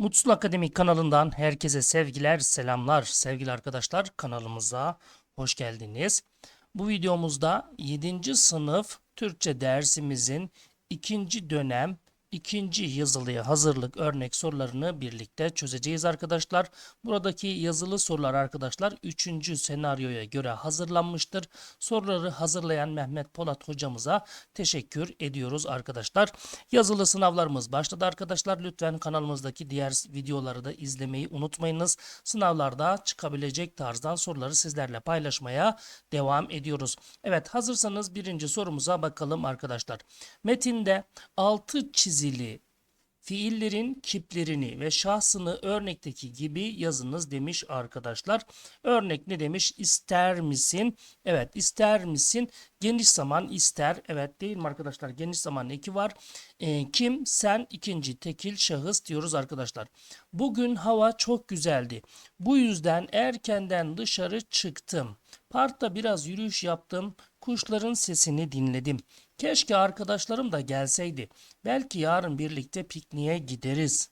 Mutlu Akademi kanalından herkese sevgiler, selamlar. Sevgili arkadaşlar kanalımıza hoş geldiniz. Bu videomuzda 7. sınıf Türkçe dersimizin ikinci dönem ikinci yazılıya hazırlık örnek sorularını birlikte çözeceğiz arkadaşlar. Buradaki yazılı sorular arkadaşlar 3. senaryoya göre hazırlanmıştır. Soruları hazırlayan Mehmet Polat hocamıza teşekkür ediyoruz arkadaşlar. Yazılı sınavlarımız başladı arkadaşlar. Lütfen kanalımızdaki diğer videoları da izlemeyi unutmayınız. Sınavlarda çıkabilecek tarzdan soruları sizlerle paylaşmaya devam ediyoruz. Evet hazırsanız birinci sorumuza bakalım arkadaşlar. Metinde altı çizili fiillerin kiplerini ve şahsını örnekteki gibi yazınız demiş arkadaşlar. Örnek ne demiş? İster misin? Evet ister misin? Geniş zaman ister. Evet değil mi arkadaşlar? Geniş zaman eki var. Ee, kim? Sen ikinci tekil şahıs diyoruz arkadaşlar. Bugün hava çok güzeldi. Bu yüzden erkenden dışarı çıktım. Parkta biraz yürüyüş yaptım. Kuşların sesini dinledim. Keşke arkadaşlarım da gelseydi. Belki yarın birlikte pikniğe gideriz.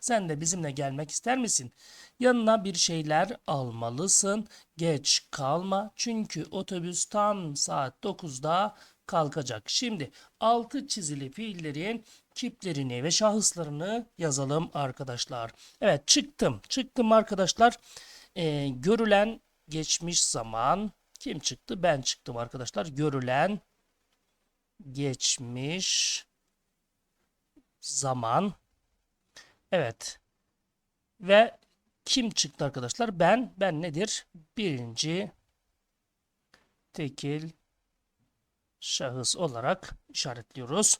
Sen de bizimle gelmek ister misin? Yanına bir şeyler almalısın. Geç kalma çünkü otobüs tam saat 9'da kalkacak. Şimdi altı çizili fiillerin kiplerini ve şahıslarını yazalım arkadaşlar. Evet çıktım. Çıktım arkadaşlar. Ee, görülen geçmiş zaman kim çıktı? Ben çıktım arkadaşlar. Görülen geçmiş zaman. Evet. Ve kim çıktı arkadaşlar? Ben. Ben nedir? Birinci tekil şahıs olarak işaretliyoruz.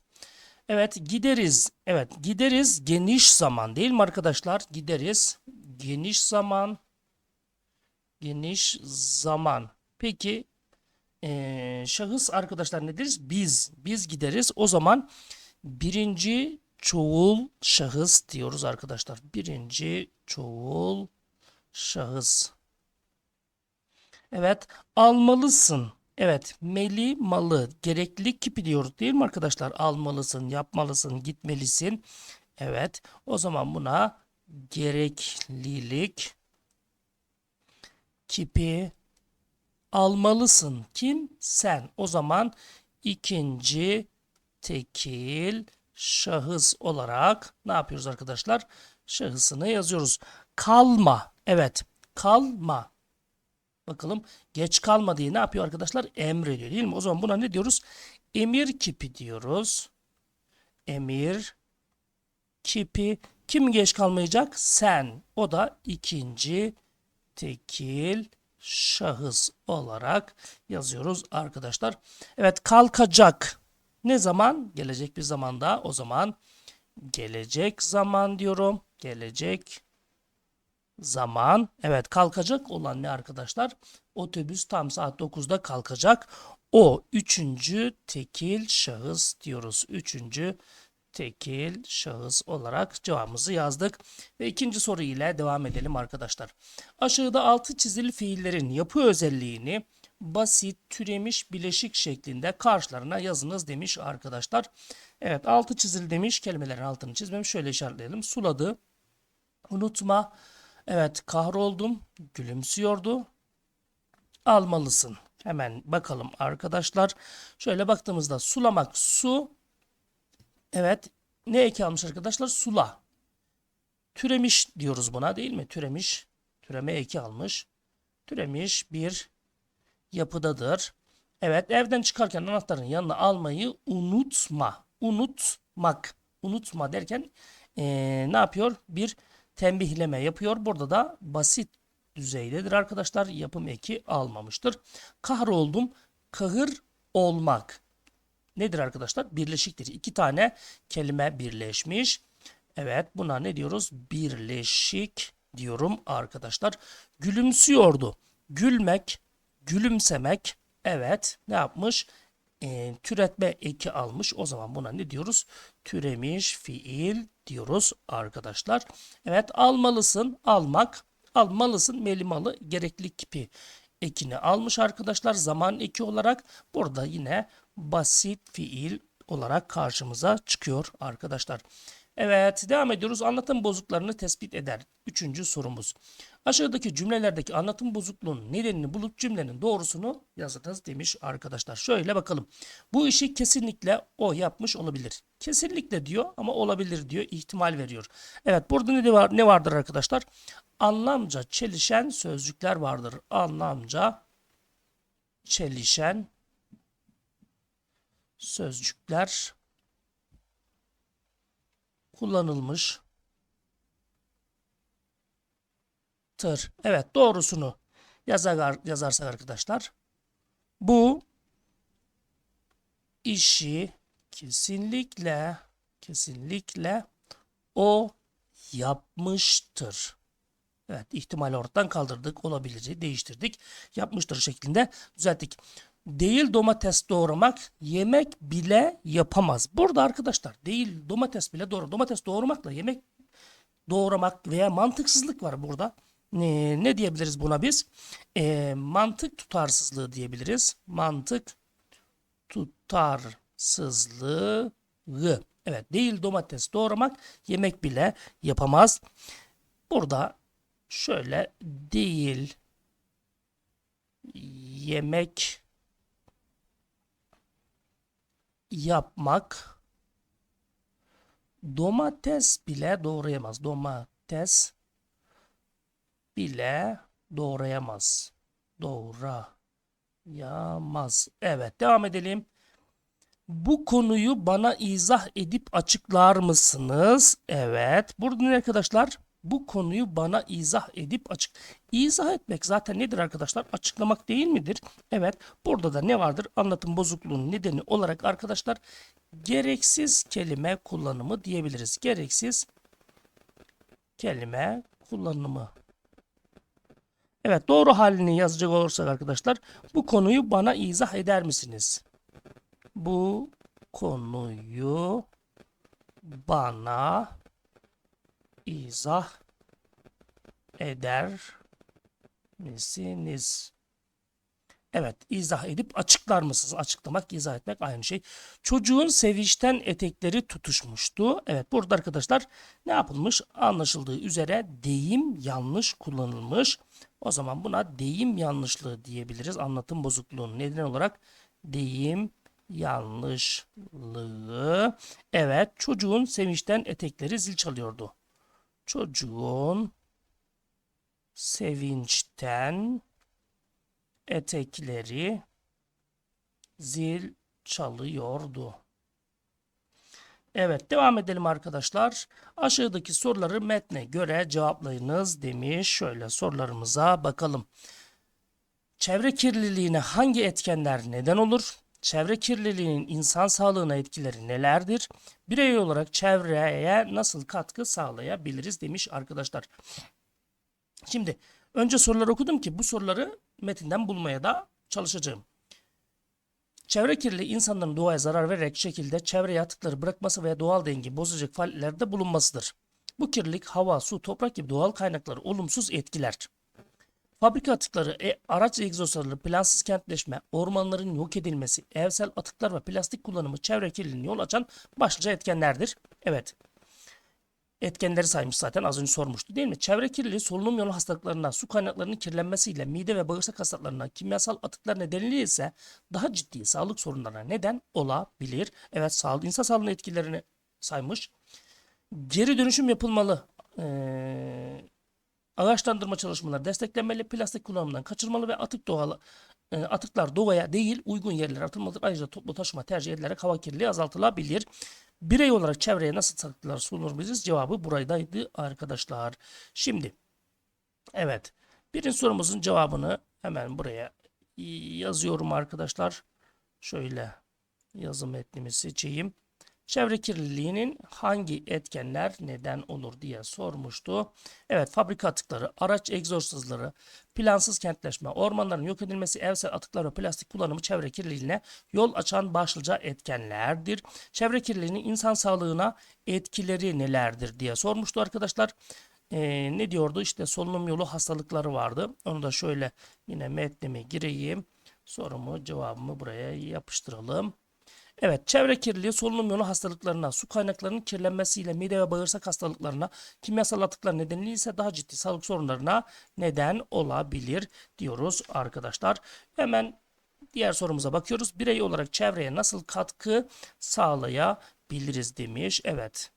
Evet gideriz. Evet gideriz geniş zaman değil mi arkadaşlar? Gideriz geniş zaman geniş zaman. Peki eee, şahıs arkadaşlar nedir? Biz. Biz gideriz. O zaman birinci çoğul şahıs diyoruz arkadaşlar. Birinci çoğul şahıs. Evet. Almalısın. Evet. Meli malı. Gereklilik kipi diyoruz değil mi arkadaşlar? Almalısın, yapmalısın, gitmelisin. Evet. O zaman buna gereklilik kipi almalısın. Kim? Sen. O zaman ikinci tekil şahıs olarak ne yapıyoruz arkadaşlar? Şahısını yazıyoruz. Kalma. Evet. Kalma. Bakalım geç kalma diye ne yapıyor arkadaşlar? Emrediyor değil mi? O zaman buna ne diyoruz? Emir kipi diyoruz. Emir kipi. Kim geç kalmayacak? Sen. O da ikinci tekil şahıs olarak yazıyoruz arkadaşlar. Evet kalkacak. Ne zaman? Gelecek bir zamanda. O zaman gelecek zaman diyorum. Gelecek zaman. Evet kalkacak olan ne arkadaşlar? Otobüs tam saat 9'da kalkacak. O üçüncü tekil şahıs diyoruz. Üçüncü tekil şahıs olarak cevabımızı yazdık. Ve ikinci soru ile devam edelim arkadaşlar. Aşağıda altı çizili fiillerin yapı özelliğini basit, türemiş, bileşik şeklinde karşılarına yazınız demiş arkadaşlar. Evet altı çizili demiş kelimelerin altını çizmemiş. Şöyle işaretleyelim. Suladı, unutma, evet kahroldum, gülümsüyordu, almalısın. Hemen bakalım arkadaşlar. Şöyle baktığımızda sulamak su, Evet. Ne eki almış arkadaşlar? Sula. Türemiş diyoruz buna değil mi? Türemiş. Türeme eki almış. Türemiş bir yapıdadır. Evet evden çıkarken anahtarın yanına almayı unutma. Unutmak. Unutma derken eee, ne yapıyor? Bir tembihleme yapıyor. Burada da basit düzeydedir arkadaşlar. Yapım eki almamıştır. Kahroldum. Kahır olmak nedir arkadaşlar? Birleşiktir. İki tane kelime birleşmiş. Evet buna ne diyoruz? Birleşik diyorum arkadaşlar. Gülümsüyordu. Gülmek, gülümsemek. Evet ne yapmış? Ee, türetme eki almış. O zaman buna ne diyoruz? Türemiş fiil diyoruz arkadaşlar. Evet almalısın, almak. Almalısın, melimalı, gereklilik kipi ekini almış arkadaşlar. Zaman eki olarak burada yine basit fiil olarak karşımıza çıkıyor arkadaşlar. Evet, devam ediyoruz. Anlatım bozukluklarını tespit eder. Üçüncü sorumuz. Aşağıdaki cümlelerdeki anlatım bozukluğunun nedenini bulup cümlenin doğrusunu yazınız demiş arkadaşlar. Şöyle bakalım. Bu işi kesinlikle o yapmış olabilir. Kesinlikle diyor ama olabilir diyor. ihtimal veriyor. Evet, burada ne var ne vardır arkadaşlar? Anlamca çelişen sözcükler vardır. Anlamca çelişen sözcükler kullanılmış tır. Evet doğrusunu yazar, yazarsak arkadaşlar bu işi kesinlikle kesinlikle o yapmıştır. Evet ihtimali ortadan kaldırdık. Olabiliri değiştirdik. Yapmıştır şeklinde düzelttik. Değil domates doğramak yemek bile yapamaz. Burada arkadaşlar değil domates bile doğru. Domates doğramakla yemek doğramak veya mantıksızlık var burada. Ne, ne diyebiliriz buna biz? Ee, mantık tutarsızlığı diyebiliriz. Mantık tutarsızlığı. Evet değil domates doğramak yemek bile yapamaz. Burada şöyle değil yemek yapmak domates bile doğrayamaz. Domates bile doğrayamaz. Doğrayamaz. Evet devam edelim. Bu konuyu bana izah edip açıklar mısınız? Evet. Burada ne arkadaşlar? Bu konuyu bana izah edip açık. İzah etmek zaten nedir arkadaşlar? Açıklamak değil midir? Evet. Burada da ne vardır? Anlatım bozukluğunun nedeni olarak arkadaşlar gereksiz kelime kullanımı diyebiliriz. Gereksiz kelime kullanımı. Evet doğru halini yazacak olursak arkadaşlar bu konuyu bana izah eder misiniz? Bu konuyu bana izah eder misiniz? Evet, izah edip açıklar mısınız? Açıklamak, izah etmek aynı şey. Çocuğun sevinçten etekleri tutuşmuştu. Evet, burada arkadaşlar ne yapılmış? Anlaşıldığı üzere deyim yanlış kullanılmış. O zaman buna deyim yanlışlığı diyebiliriz. Anlatım bozukluğunun neden olarak deyim yanlışlığı. Evet, çocuğun sevinçten etekleri zil çalıyordu. Çocuğun sevinçten etekleri zil çalıyordu. Evet devam edelim arkadaşlar. Aşağıdaki soruları metne göre cevaplayınız demiş. Şöyle sorularımıza bakalım. Çevre kirliliğine hangi etkenler neden olur? Çevre kirliliğinin insan sağlığına etkileri nelerdir? Birey olarak çevreye nasıl katkı sağlayabiliriz demiş arkadaşlar. Şimdi önce soruları okudum ki bu soruları metinden bulmaya da çalışacağım. Çevre kirliliği insanların doğaya zarar vererek şekilde çevreye atıkları bırakması veya doğal dengeyi bozacak faaliyetlerde bulunmasıdır. Bu kirlilik hava, su, toprak gibi doğal kaynakları olumsuz etkiler. Fabrika atıkları, e, araç egzozları, plansız kentleşme, ormanların yok edilmesi, evsel atıklar ve plastik kullanımı çevre kirliliğine yol açan başlıca etkenlerdir. Evet. Etkenleri saymış zaten az önce sormuştu değil mi? Çevre kirliliği solunum yolu hastalıklarına, su kaynaklarının kirlenmesiyle mide ve bağırsak hastalıklarına, kimyasal atıklar nedeniyle ise daha ciddi sağlık sorunlarına neden olabilir. Evet sağlık, insan sağlığına etkilerini saymış. Geri dönüşüm yapılmalı. Ee, ağaçlandırma çalışmaları desteklenmeli, plastik kullanımından kaçırmalı ve atık doğal e, atıklar doğaya değil uygun yerlere atılmalıdır. Ayrıca toplu taşıma tercih edilerek hava kirliliği azaltılabilir. Birey olarak çevreye nasıl katkılar sunabiliriz? Cevabı buradaydı arkadaşlar. Şimdi evet birinci sorumuzun cevabını hemen buraya yazıyorum arkadaşlar. Şöyle yazım metnimi seçeyim. Çevre kirliliğinin hangi etkenler neden olur diye sormuştu. Evet fabrika atıkları, araç egzorsuzları, plansız kentleşme, ormanların yok edilmesi, evsel atıklar ve plastik kullanımı çevre kirliliğine yol açan başlıca etkenlerdir. Çevre kirliliğinin insan sağlığına etkileri nelerdir diye sormuştu arkadaşlar. Ee, ne diyordu? İşte solunum yolu hastalıkları vardı. Onu da şöyle yine metnime gireyim. Sorumu cevabımı buraya yapıştıralım. Evet, çevre kirliliği solunum yolu hastalıklarına, su kaynaklarının kirlenmesiyle mide ve bağırsak hastalıklarına, kimyasal atıklar nedeniyle ise daha ciddi sağlık sorunlarına neden olabilir diyoruz arkadaşlar. Hemen diğer sorumuza bakıyoruz. Birey olarak çevreye nasıl katkı sağlayabiliriz demiş. Evet.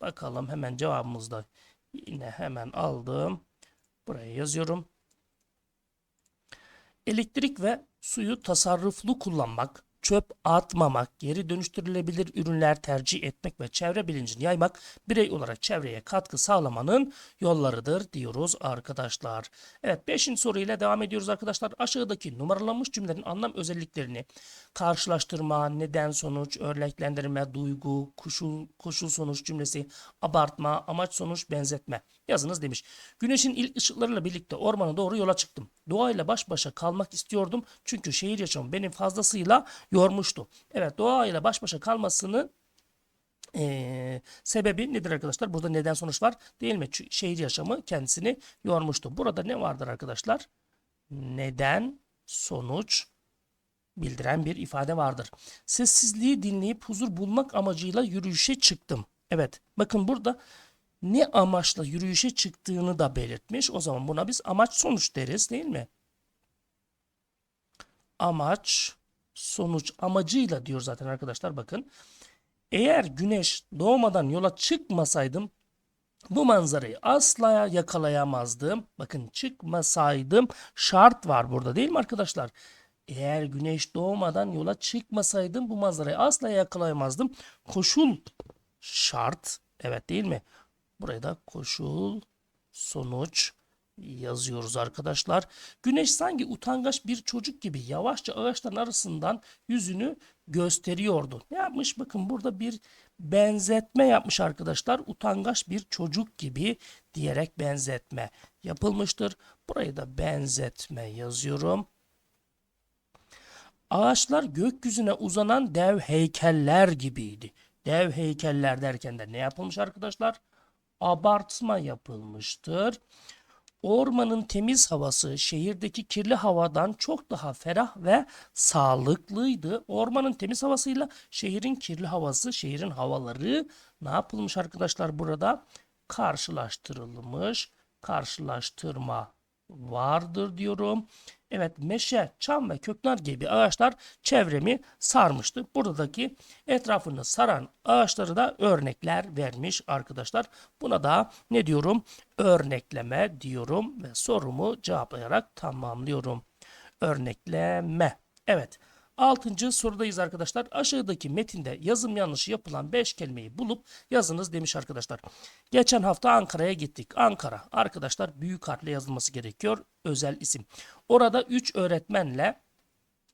Bakalım hemen cevabımızda yine hemen aldım. Buraya yazıyorum. Elektrik ve suyu tasarruflu kullanmak, çöp atmamak, geri dönüştürülebilir ürünler tercih etmek ve çevre bilincini yaymak birey olarak çevreye katkı sağlamanın yollarıdır diyoruz arkadaşlar. Evet 5. soruyla devam ediyoruz arkadaşlar. Aşağıdaki numaralanmış cümlenin anlam özelliklerini karşılaştırma, neden sonuç, örneklendirme, duygu, koşul, koşul sonuç cümlesi, abartma, amaç sonuç, benzetme yazınız demiş. Güneşin ilk ışıklarıyla birlikte ormana doğru yola çıktım. Doğayla baş başa kalmak istiyordum çünkü şehir yaşamı beni fazlasıyla yormuştu. Evet doğayla baş başa kalmasını eee, sebebi nedir arkadaşlar? Burada neden sonuç var değil mi? Çünkü şehir yaşamı kendisini yormuştu. Burada ne vardır arkadaşlar? Neden sonuç bildiren bir ifade vardır. Sessizliği dinleyip huzur bulmak amacıyla yürüyüşe çıktım. Evet bakın burada ne amaçla yürüyüşe çıktığını da belirtmiş. O zaman buna biz amaç sonuç deriz değil mi? Amaç sonuç amacıyla diyor zaten arkadaşlar bakın. Eğer güneş doğmadan yola çıkmasaydım bu manzarayı asla yakalayamazdım. Bakın çıkmasaydım şart var burada değil mi arkadaşlar? Eğer güneş doğmadan yola çıkmasaydım bu manzarayı asla yakalayamazdım. Koşul şart. Evet değil mi? Buraya da koşul sonuç yazıyoruz arkadaşlar. Güneş sanki utangaç bir çocuk gibi yavaşça ağaçların arasından yüzünü gösteriyordu. Ne yapmış? Bakın burada bir benzetme yapmış arkadaşlar. Utangaç bir çocuk gibi diyerek benzetme yapılmıştır. Buraya da benzetme yazıyorum. Ağaçlar gökyüzüne uzanan dev heykeller gibiydi. Dev heykeller derken de ne yapılmış arkadaşlar? Abartma yapılmıştır. Ormanın temiz havası şehirdeki kirli havadan çok daha ferah ve sağlıklıydı. Ormanın temiz havasıyla şehrin kirli havası, şehrin havaları ne yapılmış arkadaşlar burada? Karşılaştırılmış. Karşılaştırma vardır diyorum. Evet meşe, çam ve köknar gibi ağaçlar çevremi sarmıştı. Buradaki etrafını saran ağaçları da örnekler vermiş arkadaşlar. Buna da ne diyorum? Örnekleme diyorum ve sorumu cevaplayarak tamamlıyorum. Örnekleme. Evet. Altıncı sorudayız arkadaşlar. Aşağıdaki metinde yazım yanlışı yapılan 5 kelimeyi bulup yazınız demiş arkadaşlar. Geçen hafta Ankara'ya gittik. Ankara arkadaşlar büyük harfle yazılması gerekiyor. Özel isim. Orada 3 öğretmenle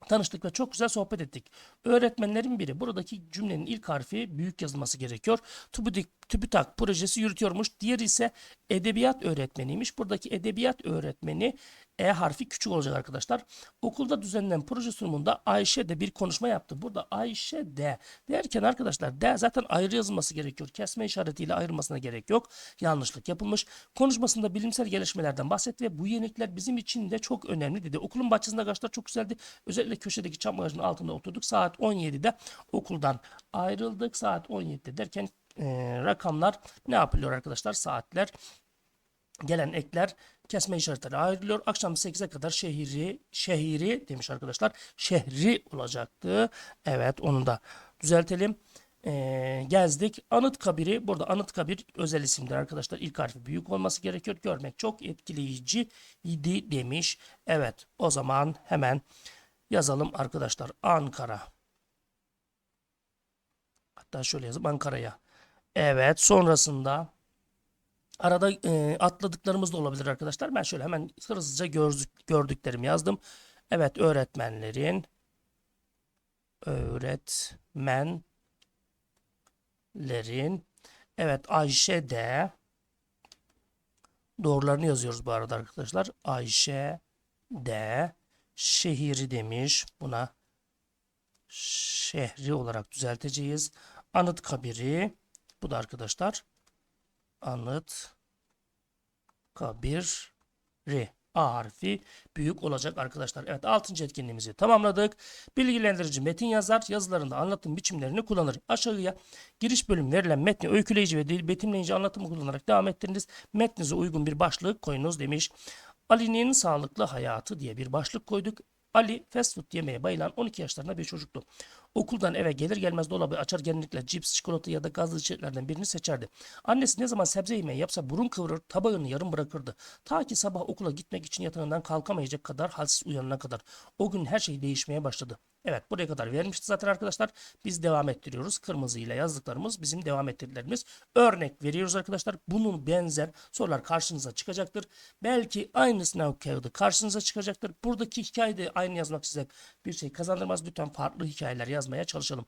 tanıştık ve çok güzel sohbet ettik. Öğretmenlerin biri buradaki cümlenin ilk harfi büyük yazılması gerekiyor. TÜBİTAK, TÜBİTAK projesi yürütüyormuş. Diğeri ise edebiyat öğretmeniymiş. Buradaki edebiyat öğretmeni E harfi küçük olacak arkadaşlar. Okulda düzenlenen proje sunumunda Ayşe de bir konuşma yaptı. Burada Ayşe de derken arkadaşlar de zaten ayrı yazılması gerekiyor. Kesme işaretiyle ayırmasına gerek yok. Yanlışlık yapılmış. Konuşmasında bilimsel gelişmelerden bahsetti ve bu yenilikler bizim için de çok önemli dedi. Okulun bahçesinde ağaçlar çok güzeldi. Özellikle köşedeki çam ağacının altında oturduk. Saat 17'de okuldan ayrıldık. Saat 17'de derken e, rakamlar ne yapılıyor arkadaşlar? Saatler gelen ekler kesme işaretleri ayrılıyor. Akşam 8'e kadar şehri şehri demiş arkadaşlar. Şehri olacaktı. Evet onu da düzeltelim. Ee, gezdik. Anıtkabir'i burada Anıtkabir özel isimdir arkadaşlar. İlk harfi büyük olması gerekiyor. Görmek çok etkileyici idi demiş. Evet o zaman hemen yazalım arkadaşlar. Ankara. Hatta şöyle yazıp Ankara'ya. Evet sonrasında Arada e, atladıklarımız da olabilir arkadaşlar. Ben şöyle hemen hızlıca gördük, gördüklerimi yazdım. Evet öğretmenlerin öğretmenlerin evet Ayşe de doğrularını yazıyoruz bu arada arkadaşlar. Ayşe de şehri demiş. Buna şehri olarak düzelteceğiz. Anıtkabir'i bu da arkadaşlar Anıt Kabiri. A harfi büyük olacak arkadaşlar. Evet 6. etkinliğimizi tamamladık. Bilgilendirici metin yazar. Yazılarında anlatım biçimlerini kullanır. Aşağıya giriş bölüm verilen metni öyküleyici ve betimleyici anlatımı kullanarak devam ettiriniz. Metninize uygun bir başlık koyunuz demiş. Ali'nin sağlıklı hayatı diye bir başlık koyduk. Ali fast food yemeye bayılan 12 yaşlarında bir çocuktu. Okuldan eve gelir gelmez dolabı açar genellikle cips, çikolata ya da gazlı içeceklerden birini seçerdi. Annesi ne zaman sebze yemeği yapsa burun kıvırır, tabağını yarım bırakırdı. Ta ki sabah okula gitmek için yatağından kalkamayacak kadar halsiz uyanana kadar. O gün her şey değişmeye başladı. Evet buraya kadar vermişti zaten arkadaşlar. Biz devam ettiriyoruz. Kırmızı ile yazdıklarımız bizim devam ettirdiklerimiz. Örnek veriyoruz arkadaşlar. Bunun benzer sorular karşınıza çıkacaktır. Belki aynı sınav kağıdı karşınıza çıkacaktır. Buradaki hikayede aynı yazmak size bir şey kazandırmaz. Lütfen farklı hikayeler yazmaya çalışalım.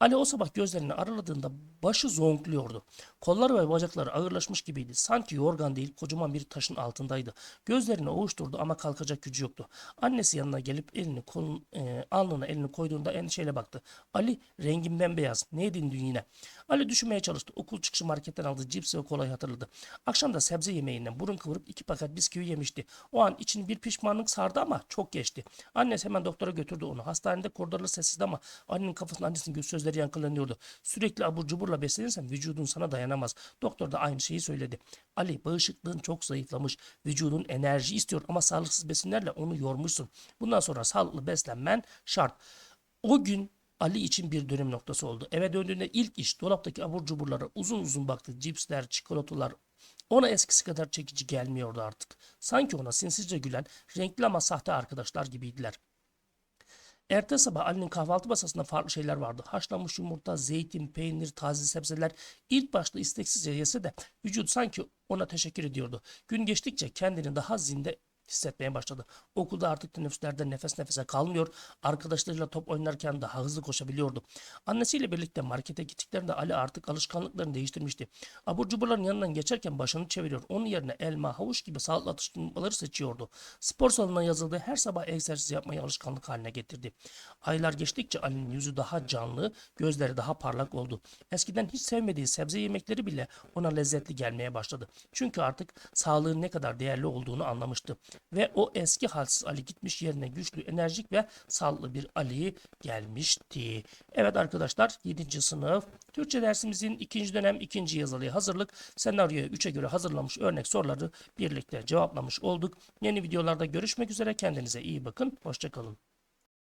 Ali o sabah gözlerini araladığında başı zonkluyordu. Kolları ve bacakları ağırlaşmış gibiydi. Sanki yorgan değil kocaman bir taşın altındaydı. Gözlerini ovuşturdu ama kalkacak gücü yoktu. Annesi yanına gelip elini kolun, e, alnına elini koyduğunda endişeyle baktı. Ali rengin bembeyaz. Ne yedin dün yine? Ali düşünmeye çalıştı. Okul çıkışı marketten aldığı cips ve kolayı hatırladı. Akşam da sebze yemeğinden burun kıvırıp iki paket bisküvi yemişti. O an içini bir pişmanlık sardı ama çok geçti. Annesi hemen doktora götürdü onu. Hastanede koridorlar sessizdi ama annenin kafasında annesinin göz sözleri yankılanıyordu. Sürekli abur cuburla beslenirsen vücudun sana dayanamaz. Doktor da aynı şeyi söyledi. Ali bağışıklığın çok zayıflamış. Vücudun enerji istiyor ama sağlıksız besinlerle onu yormuşsun. Bundan sonra sağlıklı beslenmen şart. O gün Ali için bir dönüm noktası oldu. Eve döndüğünde ilk iş dolaptaki abur cuburlara uzun uzun baktı. Cipsler, çikolatalar ona eskisi kadar çekici gelmiyordu artık. Sanki ona sinsizce gülen, renkli ama sahte arkadaşlar gibiydiler. Ertesi sabah Ali'nin kahvaltı masasında farklı şeyler vardı. Haşlanmış yumurta, zeytin, peynir, taze sebzeler. İlk başta isteksizce yese de vücut sanki ona teşekkür ediyordu. Gün geçtikçe kendini daha zinde hissetmeye başladı. Okulda artık teneffüslerde nefes nefese kalmıyor. Arkadaşlarıyla top oynarken daha hızlı koşabiliyordu. Annesiyle birlikte markete gittiklerinde Ali artık alışkanlıklarını değiştirmişti. Abur cuburların yanından geçerken başını çeviriyor. Onun yerine elma, havuç gibi sağlıklı atıştırmaları seçiyordu. Spor salonuna yazıldığı her sabah egzersiz yapmayı alışkanlık haline getirdi. Aylar geçtikçe Ali'nin yüzü daha canlı, gözleri daha parlak oldu. Eskiden hiç sevmediği sebze yemekleri bile ona lezzetli gelmeye başladı. Çünkü artık sağlığın ne kadar değerli olduğunu anlamıştı. Ve o eski halsiz Ali gitmiş yerine güçlü, enerjik ve sağlıklı bir Ali gelmişti. Evet arkadaşlar 7. sınıf Türkçe dersimizin ikinci dönem ikinci yazılıya hazırlık senaryoya 3'e göre hazırlamış örnek soruları birlikte cevaplamış olduk. Yeni videolarda görüşmek üzere kendinize iyi bakın. Hoşçakalın.